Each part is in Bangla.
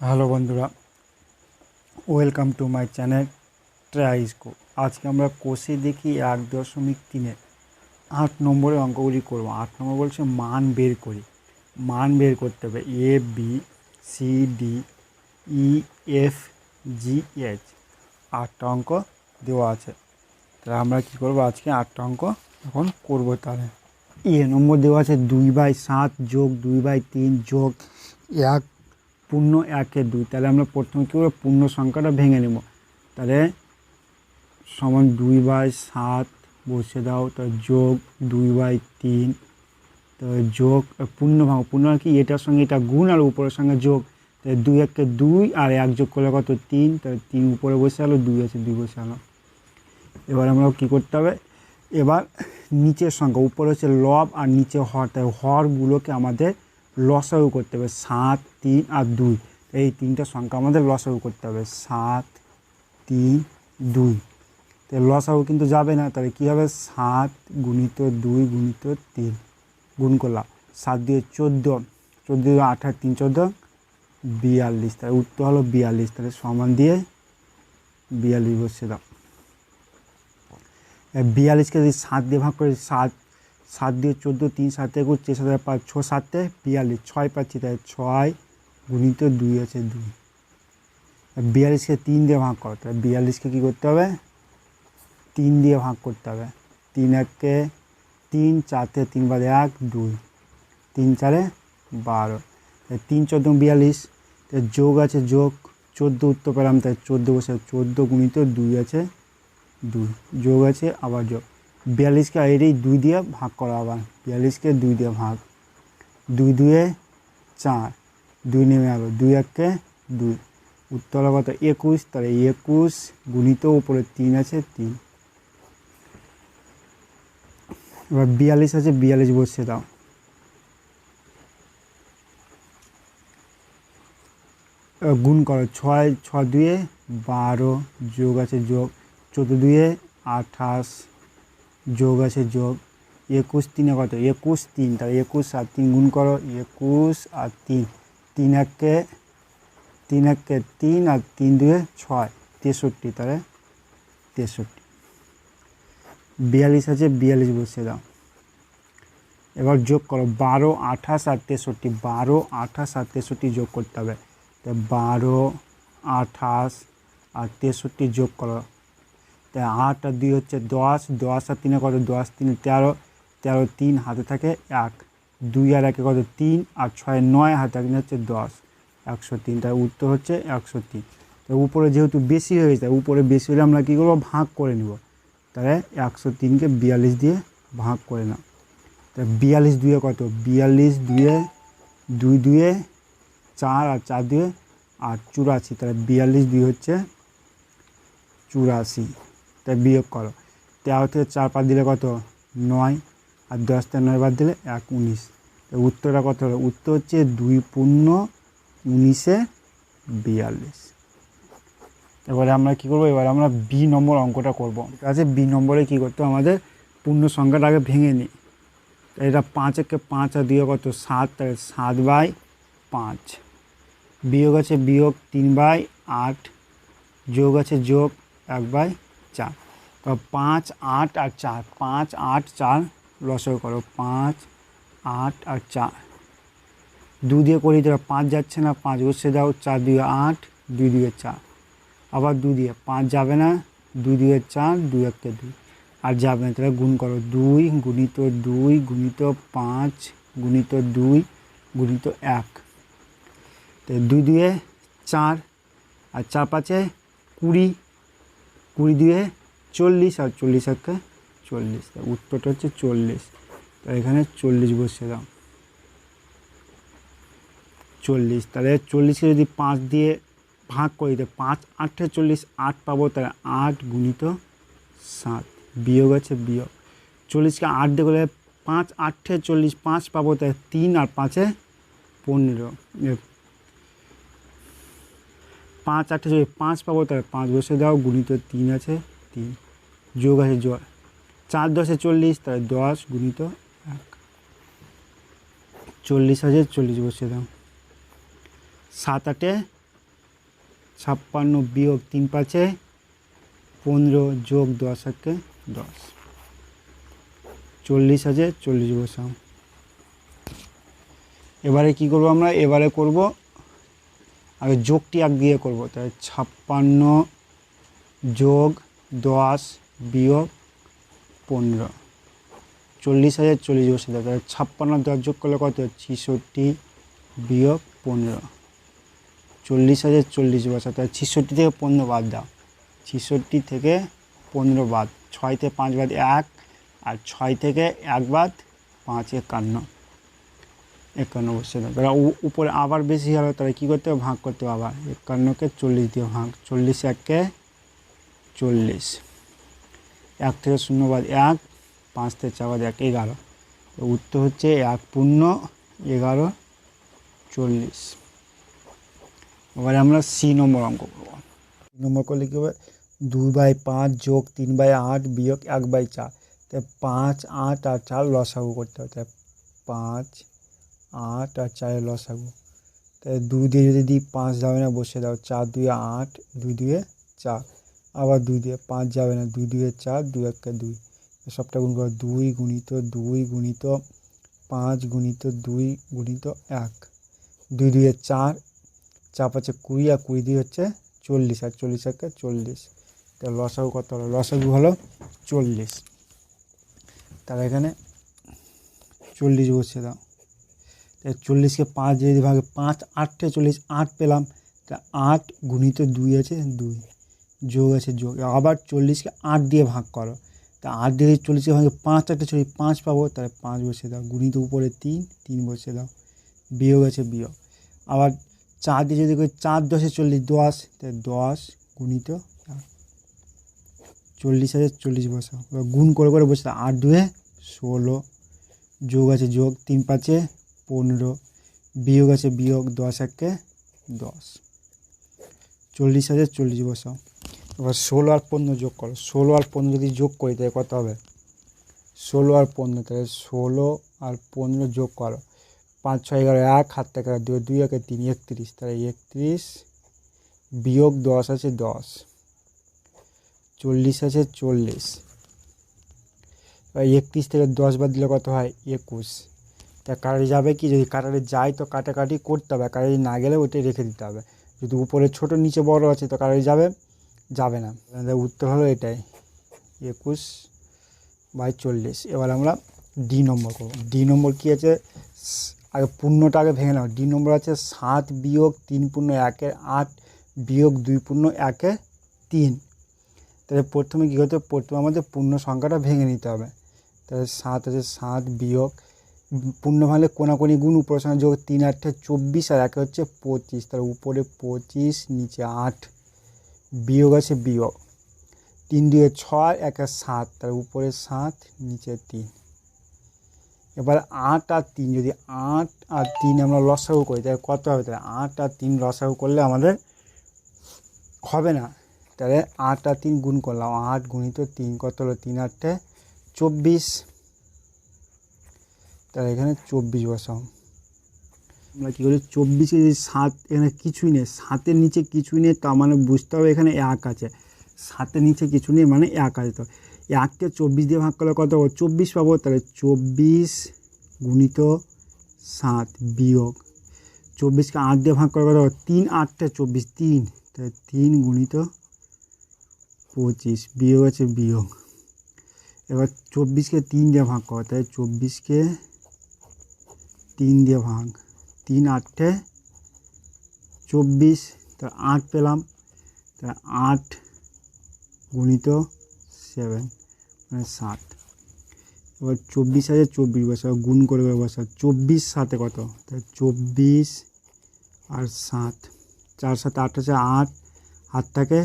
হ্যালো বন্ধুরা, ওয়েলকাম টু মাই চ্যানেল ট্রাইস্কো আজকে আমরা কোষে দেখি এক দশমিক তিনে। আট নম্বরের অঙ্কগুলি করব। আট নম্বর বলছে মান বের করি। মান বের করতে হবে। A B C D E F G H আটটা অঙ্ক দেওয়া আছে। তাহলে আমরা কী করব? আজকে আটটা অঙ্ক এখন করব তাহলে। এ নম্বর দেওয়া আছে দুই বাই সাত যোগ দুই বাই তিন যোগ এক, পূর্ণ একে দুই। তাহলে আমরা প্রথমে কী করব? পূর্ণ সংখ্যাটা ভেঙে নেব। তাহলে সমান দুই বাই সাত বসে দাও তো যোগ দুই বাই তিন তো যোগ পূর্ণ ভাঙ পূর্ণ কি? এটার সঙ্গে এটা গুণ আর উপরের সঙ্গে যোগ। তাহলে দুই এককে দুই আর এক যোগ করলে কত? তিন। তাহলে তিন উপরে বসে আলো, দুই আছে, দুই বসে আলো। এবার আমরা কী করতে হবে? এবার নিচের সংখ্যা, উপরে হচ্ছে লব আর নিচে হর। তাই হরগুলোকে আমাদের লসাগু করতে হবে, সাত, তিন আর দুই। এই তিনটা সংখ্যা আমাদের লসাগু করতে হবে, সাত, তিন, দুই। তো লসাগু কিন্তু যাবে না, তাহলে কী হবে? সাত গুণিত দুই গুণিত তিন। গুণ করলাম, সাত দিয়ে চোদ্দ। চোদ্দ আঠাশ তিন, চোদ্দ, বিয়াল্লিশ। তাহলে উত্তর হলো বিয়াল্লিশ, তাহলে সমান দিয়ে বিয়াল্লিশ বসে দাও। বিয়াল্লিশকে যদি সাত দিয়ে ভাগ করে সাত সাত দিয়ে চোদ্দ, তিন সাত একুশ চেয়ে সাথে পাঁচ, ছ সাতে বিয়াল্লিশ, ছয় পাচ্ছি তাই ছয় গুণিত দুই আছে দুই। বিয়াল্লিশকে তিন দিয়ে ভাগ করো, তাহলে বিয়াল্লিশকে কী করতে হবে? তিন দিয়ে ভাগ করতে হবে। তিন এককে তিন চারটে তিন বাদে এক, দুই। তিন চারে বারো। তিন চোদ্দ বিয়াল্লিশ যোগ আছে যোগ, চোদ্দ উত্তর পেলাম তাই চোদ্দ বসে চোদ্দ গুণিত দুই আছে দুই। যোগ আছে, আবার যোগ। বিয়াল্লিশকে এটাই দুই দিয়ে ভাগ করা আবার। বিয়াল্লিশকে দুই দিয়ে ভাগ। দুই দুয়ে চার। দুই নেমে গেল দুই এককে দুই। উত্তর কত একুশ, তাহলে একুশ গুণিত উপরে তিন আছে, তিন। এবার বিয়াল্লিশ আছে, বিয়াল্লিশ বসে দাও। গুণ করো, ছয় ছয় দুয়ে বারো, যোগ আছে, যোগ। চোদ্দ দুয়ে আঠাশ, যোগ আছে যোগ। একুশ তিনে কত? একুশ তিন। তাহলে একুশ আর তিন গুণ করো, একুশ আর তিন। তিন এককে তিন এককে তিন আর তিন দুয়ে ছয়। তেষট্টি, তাহলে তেষট্টি। বিয়াল্লিশ আছে, বিয়াল্লিশ বসে দাও। এবার যোগ করো, বারো, আঠাশ আর তেষট্টি। বারো, আঠাশ আর তেষট্টি যোগ করতে হবে। তো বারো, আঠাশ আর তেষট্টি যোগ করো। তাই আট আর দুই হচ্ছে দশ দশ আর তিনে কত? দশ, তিন, তেরো তেরো, তিন, হাতে থাকে এক। দুই আর একে কত? তিন, আর ছয়, নয়, হাতে থাকে হচ্ছে দশ। একশো তিন, তার উত্তর হচ্ছে একশো তিন। তো উপরে যেহেতু বেশি হয়ে যায় উপরে বেশি হলে আমরা কী করব? ভাগ করে নিব। তাহলে একশো তিনকে বিয়াল্লিশ দিয়ে ভাগ করে নাও। তা বিয়াল্লিশ দুয়ে কত? বিয়াল্লিশ দুয়ে দুই দুয়ে চার আর চার দুয়ে আর চুরাশি, তাহলে বিয়াল্লিশ দুই হচ্ছে চুরাশি। তাই বিয়োগ করো। তেরো থেকে চার পাঁচ দিলে কত? নয়। আর দশ থেকে নয় বাদ দিলে এক উনিশ। তো উত্তরটা কত হলো? উত্তর হচ্ছে দুই পূর্ণ উনিশে বিয়াল্লিশ। এবারে আমরা কী করব? এবারে আমরা বি নম্বর অঙ্কটা করব। ঠিক আছে? বি নম্বরে কী করতে আমাদের পূর্ণ সংখ্যাটা আগে ভেঙে নিই। এটা পাঁচ একে পাঁচ আর দিয়ে কত? সাত। সাত বাই পাঁচ। বিয়োগ আছে বিয়োগ তিন বাই আট। যোগ আছে যোগ এক বাই চার। তো পাঁচ, আট আর চার, পাঁচ, আট, চার লসও করো। পাঁচ, আট আর চার। দু দিয়ে করি তো পাঁচ যাচ্ছে না, পাঁচ বসে দাও, চার দুই আট, দুই দুয়ে চার। আবার দু দিয়ে, পাঁচ যাবে না, দুই দুয়ে চার, দুই একটা দুই। আর যাবে না, তাহলে গুণ করো দুই গুণিত দুই গুণিত পাঁচ গুণিত দুই গুণিত এক। তো দুই দুয়ে চার, আর চার পাঁচে কুড়ি কুড়ি দিয়ে চল্লিশ আর চল্লিশ একটা চল্লিশ। তা উত্তরটা হচ্ছে চল্লিশ। তো এখানে চল্লিশ বসে দাও। চল্লিশ। তাহলে চল্লিশকে যদি পাঁচ দিয়ে ভাগ করে দিতে পাঁচ আটে চল্লিশ, আট পাবো, তাহলে আট গুণিত সাত। বিয়োগ আছে বিয়োগ। চল্লিশকে আট দিয়ে করলে পাঁচ আটে চল্লিশ, পাঁচ পাবো, তাহলে তিন আর পাঁচে পনেরো। পাঁচ আটে যদি পাঁচ পাবো, তাহলে পাঁচ বসে দাও, গুণিত তিন আছে, তিন। যোগ আছে যোগ চার দশে চল্লিশ, তাহলে দশ, গুণিত চল্লিশ হাজার চল্লিশ বসিয়ে দাও। সাত আটে ছাপ্পান্ন বিয়োগ তিন পাঁচে পনেরো, যোগ দশ একে দশ। চল্লিশ হাজার চল্লিশ বসাও। এবারে কি করব আমরা? এবারে করব আগে যোগটি এক দিয়ে করব তাই ছাপ্পান্ন যোগ দশ বিয়োগ পনেরো। চল্লিশ হাজার চল্লিশ বসে তাহলে ছাপ্পান্ন দশ যোগ করলে কত? ছিষট্টি বিয়োগ পনেরো। চল্লিশ হাজার চল্লিশ বসা তাহলে ছিষট্টি থেকে পনেরো বাদ দাও। ছিষট্টি থেকে পনেরো বাদ, ছয় থেকে পাঁচ বাদ এক, আর ছয় থেকে এক বাদ পাঁচ একান্ন। একান্ন বসে উ- উপরে আবার বেশি হলো তাহলে কী করতে হবে? ভাগ করতে হবে আবার। একান্নকে চল্লিশ দিয়ে ভাগ। চল্লিশ একে চল্লিশ। এক থেকে শূন্য বাদ এক, পাঁচ থেকে চার বাদ এক, এগারো। উত্তর হচ্ছে এক পূর্ণ এগারো, চল্লিশ। এবারে আমরা সি নম্বর অঙ্ক করব। নম্বর করলে কী হবে দুই বাই পাঁচ যোগ তিন বাই আট বিয়োগ এক বাই চার। তাই পাঁচ, আট আর চার লসাগু করতে হবে। তাই পাঁচ আট আর চারের লসাগু তাই দুই দিয়ে যদি দিই পাঁচ যাবে না বসে দাও। চার দুই আট, দুই দুয়ে চার। আবার দুই দিয়ে পাঁচ যাবে না, দুই দুয়ে চার, দুই একটা দুই। সবটা গুণ করো, দুই গুণিত দুই গুণিত পাঁচ গুণিত দুই গুণিত এক। দুই দুয়ে চার চার পাঁচে কুড়ি আর কুড়ি দুই হচ্ছে চল্লিশ, আর চল্লিশ একে চল্লিশ। তা লসাগু কত হলো? লসাগু হলো চল্লিশ। তাহলে এখানে চল্লিশ বসিয়ে দাও। চল্লিশকে পাঁচ যদি ভাগে পাঁচ আটটে চল্লিশ, আট পেলাম। তা আট গুণিত দুই আছে, দুই। যোগ আছে, যোগ। আবার চল্লিশকে আট দিয়ে ভাগ করো। তা আট দিয়ে চল্লিশকে ভাগে পাঁচ আটটে চল্লিশ, পাঁচ পাবো, তাহলে পাঁচ বসিয়ে দাও। গুণিত উপরে তিন তিন বসিয়ে দাও। বিয়োগ আছে, বিয়োগ। আবার চার দিয়ে যদি করি চার দশে চল্লিশ, দশ তাই দশ গুণিত। চল্লিশ হাজার চল্লিশ বসাও। গুণ করে করে বসে আট দুয়ে ষোলো। যোগ আছে, যোগ। তিন পাঁচে পনেরো, বিয়োগ আছে বিয়োগ দশ একে দশ। চল্লিশ হাজার চল্লিশ বসাও এবার ষোলো আর পনেরো যোগ করো। ষোলো আর পনেরো যদি যোগ করি, তাহলে কত হবে? ষোলো আর পনেরো, তাহলে ষোলো আর পনেরো যোগ করো। পাঁচ, ছয়, এগারো, এক হাত থেকে দুই দুই, একে তিন, একত্রিশ। তাহলে একত্রিশ বিয়োগ দশ আছে দশ। চল্লিশ আছে চল্লিশ। এবার একত্রিশ থেকে দশ বাদ দিলে কত হয়? একুশ। তা কাটারি যাবে কি? যদি কাটারি যায় তো কাটাকাটি করতে হবে। কাটারি না গেলে ওটাই রেখে দিতে হবে। যদি উপরে ছোট, নিচে বড় আছে তো কাটারি যাবে যাবে না। উত্তর হলো এটাই। একুশ বাই চল্লিশ। এবার আমরা ডি নম্বর করব। ডি নম্বর কী আছে? আগে পূর্ণটা আগে ভেঙে নাও। ডি নম্বর আছে সাত বিয়োগ তিন পূর্ণ একে আট বিয়োগ দুই পূর্ণ একে তিন। তাহলে প্রথমে কী করতে হবে? প্রথমে আমাদের পূর্ণ সংখ্যাটা ভেঙে নিতে হবে। তাহলে সাত আছে সাত বিয়োগ পূর্ণ ভাঙলে কোনাকুনি গুণ উপরের সঙ্গে যোগ তিন আটটা চব্বিশ, আর একে হচ্ছে পঁচিশ। তার উপরে পঁচিশ, নিচে আট, বিয়োগ আছে বিয়োগ। তিন, দুয়ে ছয়, একে সাত তার উপরে সাত, নিচে তিন। এবার আট আর তিন, যদি আট আর তিন আমরা লসাগু করি, তাহলে কত হবে? তাহলে আট আর তিন লসাগু করলে আমাদের হবে না। তাহলে আট আর তিন গুণ করলাম, আট গুণিত তিন, কত হলো? তিন আটটে চব্বিশ। তাহলে এখানে চব্বিশ বসাও। আমরা কী করি? চব্বিশে যদি সাত, এখানে কিছুই নেই। সাতের নিচে কিছুই নেই, তার মানে বুঝতে হবে এখানে এক আছে। সাতের নিচে কিছু নেই মানে এক আছে তো। এককে চব্বিশ দিয়ে ভাগ করলে কত চব্বিশ পাবো, তাহলে চব্বিশ গুণিত সাত বিয়োগ। চব্বিশকে আট দিয়ে ভাগ করে কত? তিন, আটটা চব্বিশ, তিন। তাহলে তিন গুণিত পঁচিশ, বিয়োগ আছে বিয়োগ। এবার চব্বিশকে তিন দিয়ে ভাগ করো তাই চব্বিশকে তিন দিয়ে ভাগ তিন আটটে চব্বিশ, তা আট পেলাম। তা আট গুণিত সেভেন মানে সাত। এবার চব্বিশ হাজার চব্বিশ বছর, গুণ করে বসা চব্বিশ সাথে কত? তা চব্বিশ আর সাত। চার সাথে আট আছে আট হাত থাকে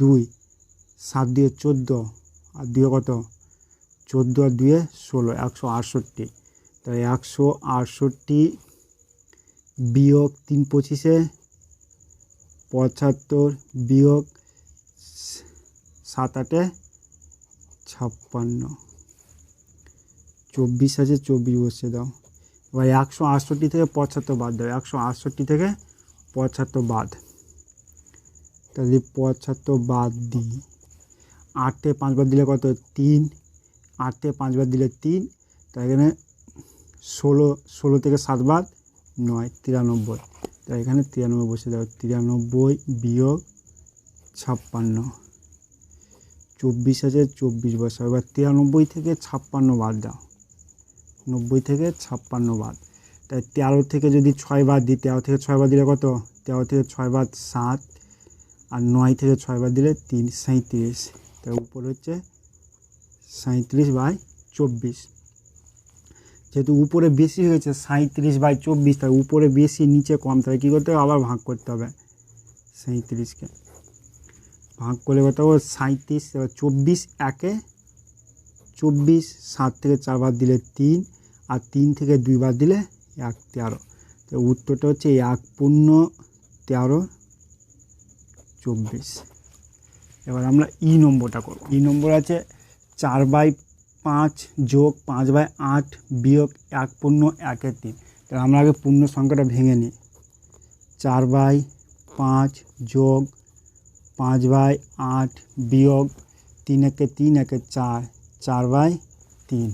দুই। সাত দিয়ে চোদ্দ, আর দুয়ে কত? চোদ্দ আর দুয়ে ষোলো, একশো আটষট্টি। তাই একশো আটষট্টি বিয়োগ তিন পঁচিশে, পঁচাত্তর বিয়োগ সাত আটে ছাপ্পান্ন। চব্বিশ আছে, চব্বিশ বসে দাও। এবার একশো আটষট্টি থেকে পঁচাত্তর বাদ দাও। একশো আটষট্টি থেকে পঁচাত্তর বাদ। তাহলে পঁচাত্তর বাদ দিই, আট পাঁচবার দিলে কত? তিন। আট পাঁচবার দিলে তিন। তাই এখানে ষোলো ষোলো থেকে সাত বাদ, নয়, তিরানব্বই। তাই এখানে তিরানব্বই বসে দেওয়া তিরানব্বই বিয়োগ ছাপ্পান্ন। চব্বিশ আছে, চব্বিশ বছর এবার তিরানব্বই থেকে ছাপ্পান্ন বাদ দাও। নব্বই থেকে ছাপ্পান্ন বাদ। তাই তেরো থেকে যদি ছয় বাদ দিই, তেরো থেকে ছয় বাদ দিলে কত? তেরো থেকে ছয় বাদ সাত, আর নয় থেকে ছয় বাদ দিলে তিন, সাঁইত্রিশ। তাই উপর হচ্ছে সাঁইত্রিশ বাই চব্বিশ। যেহেতু উপরে বেশি হয়েছে, সাঁইত্রিশ বাই চব্বিশ, তাই উপরে বেশি, নিচে কম, তাই কী করতে হবে? আবার ভাগ করতে হবে সাঁইত্রিশকে। ভাগ করলে কত হবে? সাঁইত্রিশ, এবার চব্বিশ একে চব্বিশ, সাত থেকে চার বার দিলে তিন, আর তিন থেকে দুই বার দিলে এক তেরো। তো উত্তরটা হচ্ছে এক পূর্ণ তেরো চব্বিশ। এবার আমরা ই নম্বরটা করব। ই নম্বর আছে চার বাই পাঁচ যোগ পাঁচ বাই আট বিয়োগ এক পূর্ণ একের তিন। তাহলে আমরা আগে পূর্ণ সংখ্যাটা ভেঙে নিই। চার বাই পাঁচ যোগ পাঁচ বাই আট বিয়োগ তিন একে তিন একে চার চার বাই তিন।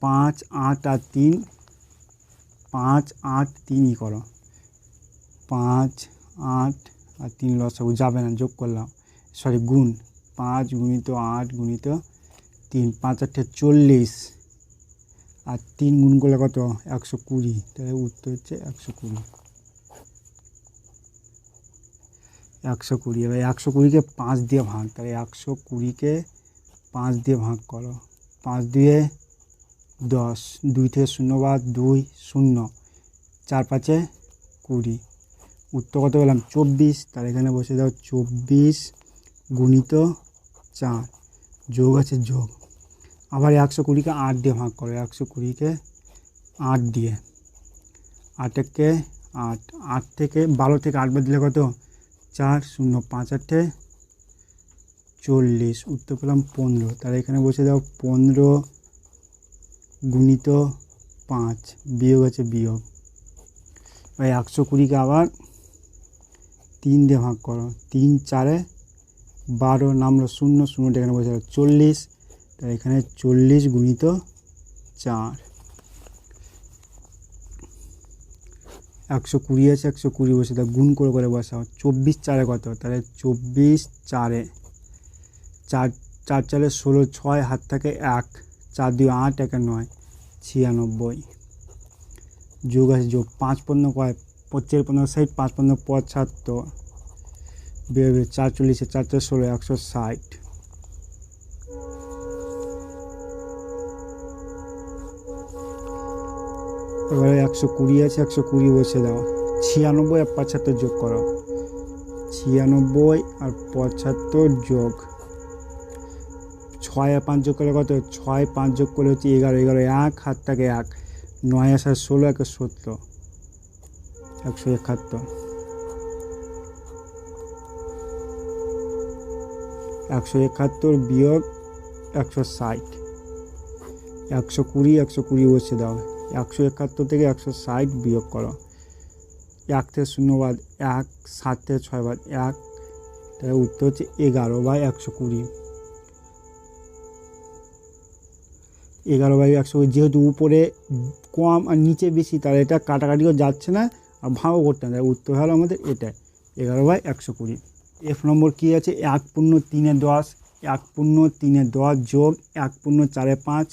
পাঁচ আট আর তিন, পাঁচ আট তিনই করো। পাঁচ আট আর তিন লসাগু যাবে না, যোগ করলাম। সরি গুণ। পাঁচ গুণিত আট গুণিত তিন, পাঁচ আটে চল্লিশ। আর তিন গুণ করলে কত? একশো কুড়ি। তাহলে উত্তর হচ্ছে একশো কুড়ি। একশো কুড়ি। এবার একশো কুড়িকে পাঁচ দিয়ে ভাগ। তাহলে একশো কুড়িকে পাঁচ দিয়ে ভাগ করো। পাঁচ দিয়ে দশ। দুই থেকে শূন্য বাদ দুই, শূন্য। চার পাঁচে কুড়ি। উত্তর কত পেলাম? চব্বিশ। তার এখানে বসে দাও, চব্বিশ গুণিত চার, যোগ আছে যোগ। আবার একশো কুড়িকে আট দিয়ে ভাগ করো, একশো কুড়িকে আট দিয়ে। আটেকে আট আট থেকে বারো থেকে আট বাদ দিলে কত? চার, শূন্য, পাঁচ, আটে, চল্লিশ। উত্তর পেলাম পনেরো। তাহলে এখানে বসে দাও, পনেরো গুণিত পাঁচ, বিয়োগ আছে বিয়োগ। ওই একশো কুড়িকে আবার তিন দিয়ে ভাগ করো। তিন, চারে বারো নামলো শূন্য শূন্যটা এখানে বসে চল্লিশ। তাহলে এখানে চল্লিশ গুণিত চার। একশো কুড়ি আছে, একশো কুড়ি বসে দাও গুণ করে করে বসাও চব্বিশ চারে কত? তাহলে চব্বিশ চারে। চার চার চারে ষোলো, ছয়, হাত থাকে এক। চার দুই আট, একে নয়, ছিয়ানব্বই। যোগ আছে যোগ পাঁচ পনেরো, কয়? পঁচিশ, পনেরো, ষাট, পাঁচ পনেরো, পঁচাত্তর। বেরোবে চার চল্লিশে চার চার ষোলো একশো ষাট। এবারে একশো কুড়ি আছে, একশো কুড়ি বসে দাও। ছিয়ানব্বই আর পঁচাত্তর যোগ করো। ছিয়ানব্বই আর পঁচাত্তর যোগ। ছয় আর পাঁচ যোগ করলে কত? ছয় পাঁচ যোগ করলে হচ্ছে এগারো। এগারো এক হাত থাকে এক। নয় আসার ষোলো, একে সত্তর। একশো একাত্তর। একশো একাত্তর বিয়োগ একশো ষাট। একশো কুড়ি একশো কুড়ি বসে দাও। একশো একাত্তর থেকে একশো ষাট বিয়োগ করো। এক থেকে শূন্য বাদ এক, সাত থেকে ছয় বাদ এক, তাহলে উত্তর হচ্ছে এগারো বাই একশো কুড়ি। এগারো বাই একশো কুড়ি, যেহেতু উপরে কম আর নিচে বেশি, তাহলে এটা কাটাকাটিও যাচ্ছে না আর ভাগও করতে না উত্তর হলো আমাদের এটাই, এগারো বাই একশো কুড়ি। এফ নম্বর কী আছে? এক পূর্ণ তিনে দশ, এক পূর্ণ তিনে দশ যোগ এক পূর্ণ চারে পাঁচ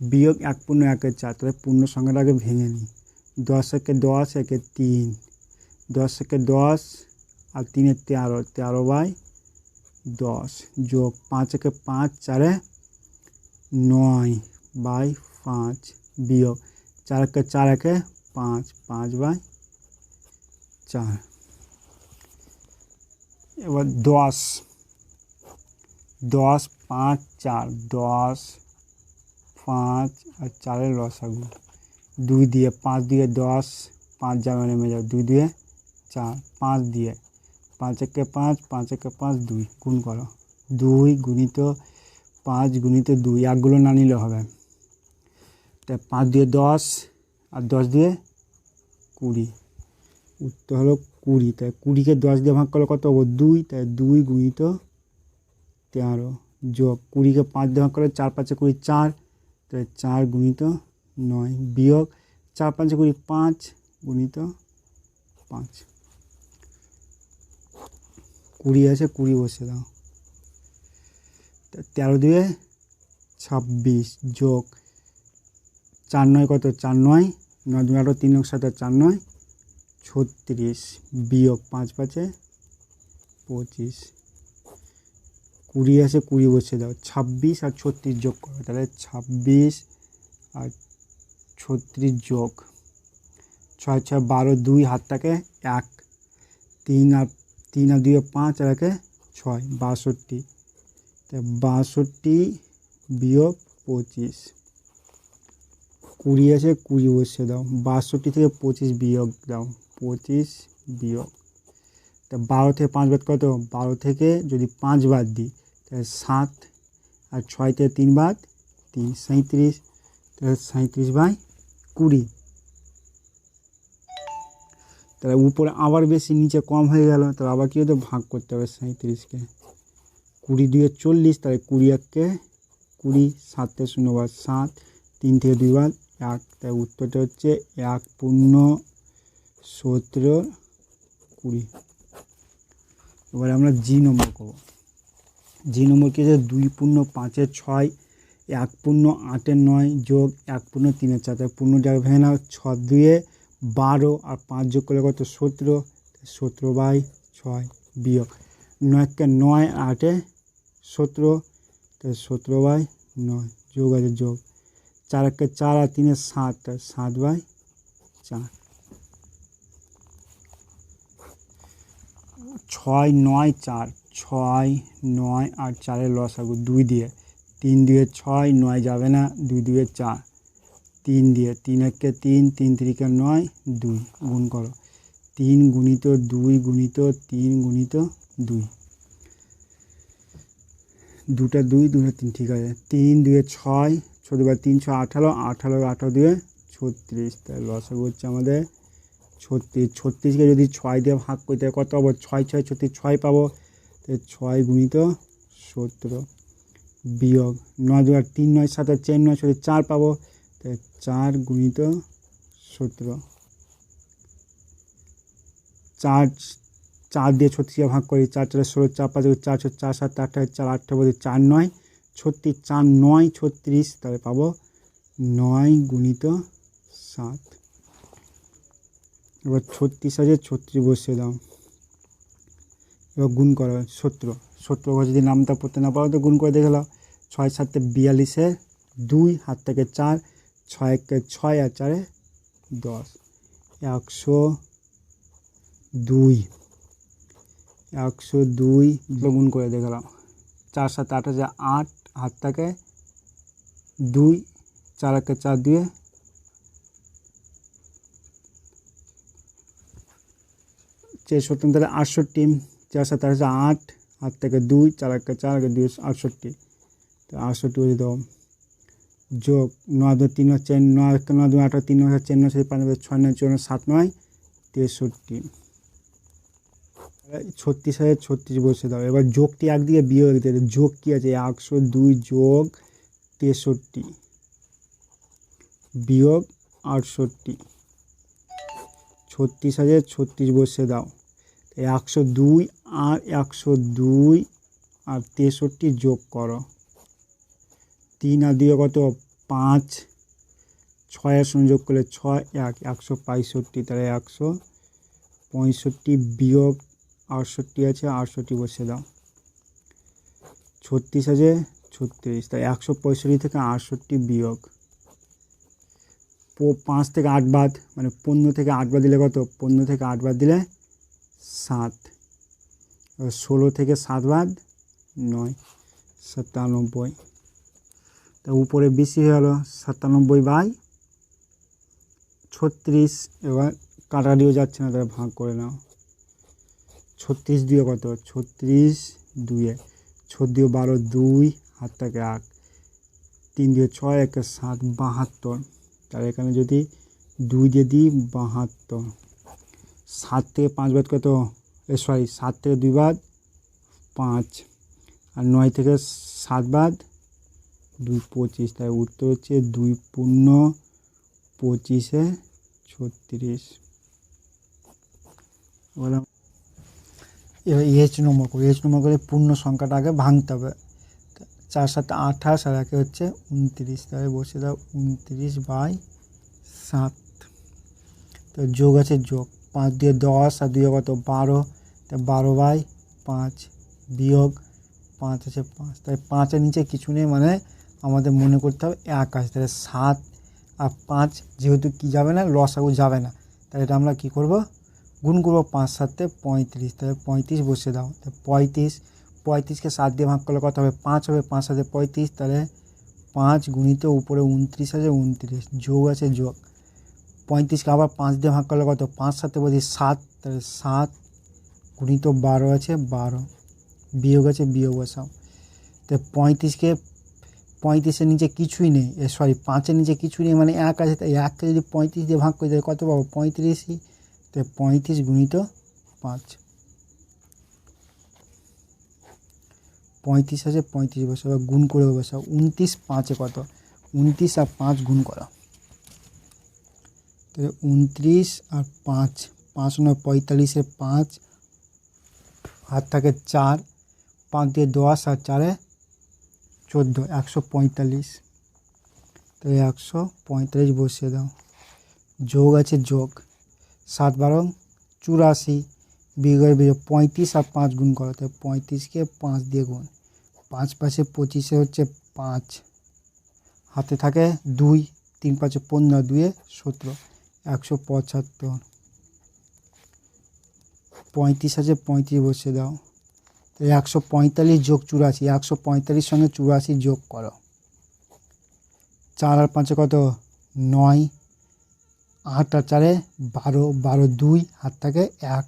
বিয়োগ এক পূর্ণ একের চার। তাহলে পূর্ণ সংখ্যাটাকে ভেঙে নিই। দশ একে দশ, একে তিন। দশ একে দশ আর তিনের তেরো তেরো বাই দশ যোগ পাঁচ একে পাঁচ চারে নয় বাই পাঁচ বিয়োগ চার একে চার একে পাঁচ পাঁচ বাই চার। এবার দশ দশ, পাঁচ, চার, দশ, পাঁচ আর চারের লসাগু দুই দিয়ে পাঁচ দিয়ে দশ, পাঁচ যাবে নেমে যাবে দুই দিয়ে চার, পাঁচ দিয়ে পাঁচ একে পাঁচ পাঁচ একে পাঁচ, দুই। গুণ করো। দুই গুণিত পাঁচ গুণিত দুই, একগুলো না নিলে হবে। তাই পাঁচ দিয়ে দশ আর দশ দিয়ে কুড়ি। উত্তর হলো কুড়ি, তাই কুড়িকে দশ দিয়ে ভাগ করলে কত হব? দুই, তাই দুই গুণিত তেরো। যোগ কুড়িকে পাঁচ দিয়ে ভাগ করলে চার, পাঁচে কুড়ি চার, তাই চার গুণিত নয়। বিয়োগ চার, পাঁচে কুড়ি পাঁচ গুণিত পাঁচ। কুড়ি আছে, কুড়ি বসে দাও। তেরো দিয়ে ছাব্বিশ। যোগ চার নয় কত? চার নয়। নয় দু আঠারো তিন সাথে চার নয়। ছত্রিশ বিয়োগ পাঁচ পাঁচে পঁচিশ। কুড়ি আছে কুড়ি বসে দাও, ছাব্বিশ আর ছত্রিশ যোগ করো, তাহলে ছাব্বিশ আর ছত্রিশ যোগ। ছয় ছয় বারো দুই হাতটাকে এক, তিন আর তিন আর দুই পাঁচ আর একে ছয়, বাষট্টি। তা বাষট্টি বিয়োগ পঁচিশ, কুড়ি আছে কুড়ি বসে দাও, বাষট্টি থেকে পঁচিশ বিয়োগ দাও। পঁচিশ বিয়োগ। তা বারো থেকে পাঁচ বাদ কত? বারো থেকে যদি পাঁচ বাদ দিই, তাহলে সাত আর ছয় থেকে তিন বাদ, তিন সাঁত্রিশ তাহলে সাঁত্রিশ বাই কুড়ি। তাহলে উপরে আবার বেশি, নিচে কম হয়ে গেল, তাহলে আবার কী হতো? ভাগ করতে হবে সাঁত্রিশকে কুড়ি দুয়ে চল্লিশ, তাহলে কুড়ি এককে কুড়ি, সাতে শূন্য বার সাত, তিন থেকে দুই বার এক। তাই উত্তরটা হচ্ছে এক পূর্ণ সতেরো, কুড়ি। এবারে আমরা জি নম্বর করব। জি নম্বর কি আছে? দুই পূর্ণ পাঁচের ছয়, এক পূর্ণ আটের নয় যোগ এক পূর্ণ তিনের চার। পূর্ণ জায়গায় ভেঙে নাও। ছ দুয়ে বারো আর পাঁচ যোগ করলে কত? সতেরো। সতেরো বাই ছয় বিয়োগ। নয়কে নয়, আটে সতেরো। তাই সতেরো বাই নয় যোগ আছে যোগ। চার একে চার আর তিনে সাত সাত বাই চার। ছয় নয় চার, ছয় নয় আর চারের লসাগু দুই দিয়ে, তিন দুয়ে ছয় নয় যাবে না, দুই দুয়ে চার। তিন দিয়ে তিন একে তিন তিন তিরিকে নয়, দুই। গুণ করো। তিন গুণিত দুই গুণিত তিন গুণিত দুই। দুটা দুই, দুটো তিন, ঠিক আছে। তিন দুয়ে ছয়, ছোটো তিন ছয় আঠারো আঠারো আঠারো দুয়ে ছত্রিশ। তাই লসাগু হচ্ছে আমাদের ছত্রিশ, ছত্রিশকে যদি ছয় দিয়ে ভাগ করতে কত পাবো? ছয় ছয়, ছত্রিশ, ছয় পাবো। তাই ছয় গুণিত সতেরো বিয়োগ নয় দু তিন নয় আর চার নয় ছত্রিশ চার পাবো। তাই চার গুণিত সতেরো। চার চার দিয়ে ছত্রিশে ভাগ করি, চার চারে ষোলো, চার পাঁচ চার ছ চার সাত, আট চার আটটা বলতে চার, নয়, ছত্রিশ, চার, নয়, ছত্রিশ, তাহলে পাবো নয় গুণিত সাত। এবার ছত্রিশ আছে, ছত্রিশ বসিয়ে দাও। এবার গুণ করো, সতেরো। সতেরো ঘর যদি নামটা পড়তে না পারো, তো গুণ করে দেখে ছয় সাতে বিয়াল্লিশে দুই, হাত থেকে চার, ছয় একে ছয় আর চারে দশ। একশো দুই। একশো দুই গুণ করে দেখলাম চার সাথে আট হাজার আট, হাত থেকে দুই, চার একে চার দিয়ে ছেষট্টি তাহলে আটষট্টি, চার সাত আট আট হাত থেকে দুই, চার একে চার একে দুই আটষট্টি। তো আটষট্টি বলে দাও যোগ নয় দু তিন হচ্ছে নয় নয় দু আঠারো তিন নয় চার নয় পাঁচ নয়, ছয় নয় চৌন্ন সাত নয়, তেষট্টি। ছত্রিশ হাজার ছত্রিশ বসে দাও। এবার যোগটি একদিকে বিয়োগ একদিকে যোগ কী আছে? একশো দুই যোগ তেষট্টি। বিয়োগ আটষট্টি। ছত্রিশ হাজার ছত্রিশ বসে দাও। একশো দুই আর একশো দুই আর তেষট্টি যোগ করো। তিন আর দুই কত? পাঁচ। ছয়ের সংযোগ করলে ছয়, এক, একশো পঁয়ষট্টি, তাহলে একশো পঁয়ষট্টি বিয়োগ আটষট্টি আছে, আটষট্টি বসে দাও। ছত্রিশ আছে, ছত্রিশ তাই একশো পঁয়ষট্টি থেকে আটষট্টি বিয়োগ। পাঁচ থেকে আট বাদ মানে পনেরো থেকে আট বাদ দিলে কত? পনেরো থেকে আট বাদ দিলে সাত। ষোলো থেকে সাত বাদ, নয়, সাতানব্বই। তা উপরে বেশি হয়ে গেলো, সাতানব্বই বাই ছত্রিশ। এবার কাটাকাটিও যাচ্ছে না, তাহলে ভাগ করে নাও। ছত্রিশ দুয়ে কত? ছত্রিশ দুয়ে ছদ্রিয় বারো দুই হাত থেকে এক। তিন দিয়ে ছয় একে সাত, বাহাত্তর। তাহলে এখানে যদি দুই দিয়ে দিই, বাহাত্তর। সাত থেকে পাঁচ বাদ কত? সরি সাত থেকে দুই বাদ, পাঁচ। আর নয় থেকে সাত বাদ, দুই পঁচিশ। তাই উত্তর হচ্ছে দুই পূর্ণ পঁচিশে ছত্রিশ। আম- এবার এইচ নম্বর করে এইচ নম্বর করে পূর্ণ সংখ্যাটা আগে ভাঙতে হবে। চার সাথে আঠাশ আর একে হচ্ছে উনত্রিশ। তাহলে বসে দাও, উনত্রিশ বাই সাত। তো যোগ আছে যোগ। পাঁচ দিয়ে দশ, আর দুই কত বারো, তা বারো বাই পাঁচ বিয়োগ পাঁচ আছে পাঁচ। তাই পাঁচের নিচে কিছু নেই মানে আমাদের মনে করতে হবে এক আছে, তাহলে সাত আর পাঁচ যেহেতু কি যাবে না লসাগু যাবে না। তাহলে এটা আমরা কী করব? গুণ করব পাঁচ সাতে পঁয়ত্রিশ, তাহলে পঁয়ত্রিশ বসে দাও। তাহলে পঁয়ত্রিশ, পঁয়ত্রিশকে সাত দিয়ে ভাগ করলে কত হবে? পাঁচ হবে, পাঁচ সাথে পঁয়ত্রিশ, তাহলে পাঁচ গুণিত উপরে উনত্রিশ আছে, উনত্রিশ। যোগ আছে, যোগ। পঁয়ত্রিশকে আবার পাঁচ দিয়ে ভাগ করলে কত? পাঁচ সাথে বলছি সাত, তাহলে সাত গুণিত বারো আছে, বারো বিয়োগ আছে, বিয়োগ বসাও। তো পঁয়ত্রিশকে, পঁয়ত্রিশের নিচে কিছুই নেই সরি পাঁচের নিচে কিছুই নেই মানে এক আছে, তাই এককে যদি পঁয়ত্রিশ দিয়ে ভাগ করে দেয় কত পাবো? পঁয়ত্রিশই, তো পঁয়ত্রিশ গুণিত পাঁচ। পঁয়ত্রিশ আছে, পঁয়ত্রিশ বসে এবার গুণ করে বসাও, উনত্রিশ পাঁচে কত? উনত্রিশ আর পাঁচ গুণ করো। তাহলে উনত্রিশ আর পাঁচ পাঁচ নয়, পঁয়তাল্লিশে পাঁচ, হাত থাকে চার, পাঁচ দিয়ে দশ আর চারে চোদ্দ, একশো পঁয়তাল্লিশ। তাহলে একশো পঁয়তাল্লিশ বসিয়ে দাও। যোগ আছে যোগ। সাত বারো, চুরাশি, বিয়োগের বিয়োগ পঁয়ত্রিশ আর পাঁচ গুণ করো, তাহলে পঁয়ত্রিশকে পাঁচ দিয়ে গুণ। পাঁচ পাশে পঁচিশে হচ্ছে পাঁচ। হাতে থাকে দুই, তিন পাঁচে পনেরো দুয়ে সতেরো। একশো পঁচাত্তর। পঁয়ত্রিশ আছে, পঁয়ত্রিশ বসে দাও। তাহলে একশো পঁয়তাল্লিশ যোগ চুরাশি, একশো পঁয়তাল্লিশ সঙ্গে চুরাশি যোগ করো। চার আর পাঁচে কত? নয়। আট আর চারে বারো বারো দুই, হাত থাকে এক,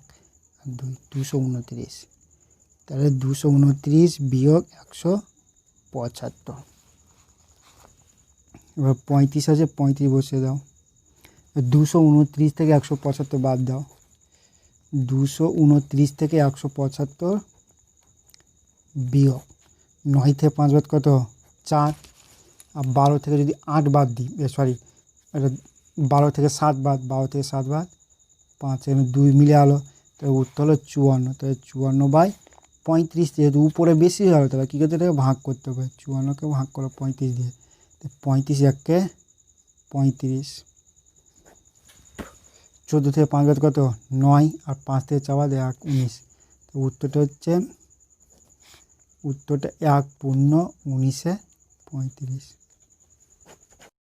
দুই, দুশো উনত্রিশ। তাহলে দুশো উনত্রিশ বিয়োগ একশো পঁচাত্তর। এবার পঁয়ত্রিশ আছে, পঁয়ত্রিশ বসে দাও। দুশো উনত্রিশ থেকে একশো পঁচাত্তর বাদ দাও। দুশো উনত্রিশ থেকে একশো পঁচাত্তর বিয়োগ। নয় থেকে পাঁচ বাদ কত? চার। আর বারো থেকে যদি আট বাদ দিই সরি এটা বারো থেকে সাত বাদ, বারো থেকে সাত বাদ, পাঁচ এখানে দুই মিলে আলো, তাহলে উত্তর হলো চুয়ান্ন। তাহলে চুয়ান্ন বাই পঁয়ত্রিশ যেহেতু উপরে বেশি গেলো তাহলে কী করতে এটাকে ভাগ করতে হবে। চুয়ান্নকে ভাগ করো পঁয়ত্রিশ দিয়ে। পঁয়ত্রিশ এককে পঁয়ত্রিশ। চোদ্দ থেকে পাঁচ বাদ কত? নয় আর পাঁচ থেকে চাওয়া বাদ এক, উনিশ। তো উত্তরটা হচ্ছে উত্তরটা এক পূর্ণ উনিশে পঁয়ত্রিশ।